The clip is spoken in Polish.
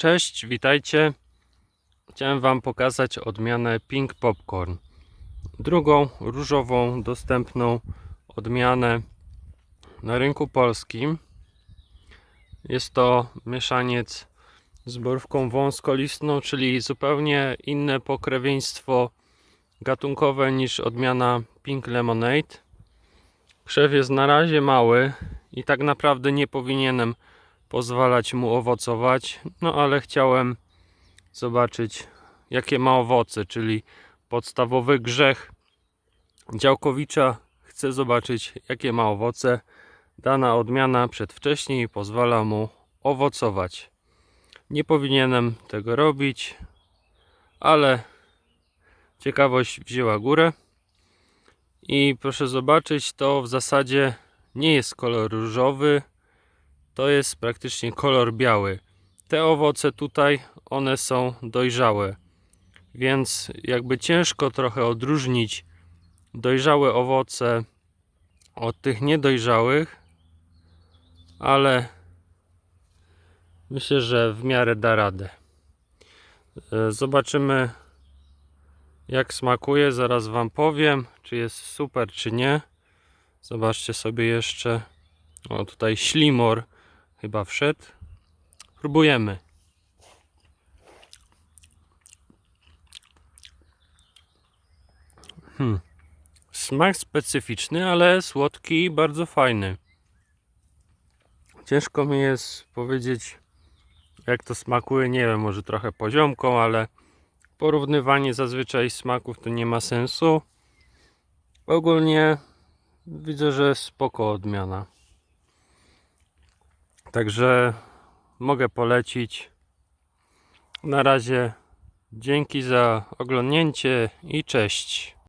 Cześć, witajcie. Chciałem Wam pokazać odmianę Pink Popcorn. Drugą różową, dostępną odmianę na rynku polskim. Jest to mieszaniec z borówką wąskolistną, czyli zupełnie inne pokrewieństwo gatunkowe niż odmiana Pink Lemonade. Krzew jest na razie mały i tak naprawdę nie powinienem pozwalać mu owocować, no ale chciałem zobaczyć jakie ma owoce, czyli podstawowy grzech działkowicza. Chcę zobaczyć jakie ma owoce. Dana odmiana przedwcześnie i pozwala mu owocować. Nie powinienem tego robić, ale ciekawość wzięła górę. I proszę zobaczyć, to w zasadzie nie jest kolor różowy, to jest praktycznie kolor biały. Te owoce tutaj, one są dojrzałe, więc jakby ciężko trochę odróżnić dojrzałe owoce od tych niedojrzałych, ale myślę, że w miarę da radę. E, Zobaczymy jak smakuje, zaraz Wam powiem, czy jest super, czy nie. Zobaczcie sobie jeszcze. O, tutaj ślimor chyba wszedł. Próbujemy. Hmm. Smak specyficzny, ale słodki i bardzo fajny. Ciężko mi jest powiedzieć, jak to smakuje. Nie wiem, może trochę poziomką, ale porównywanie zazwyczaj smaków to nie ma sensu. Ogólnie widzę, że spoko odmiana. Także mogę polecić. Na razie dzięki za oglądnięcie i cześć.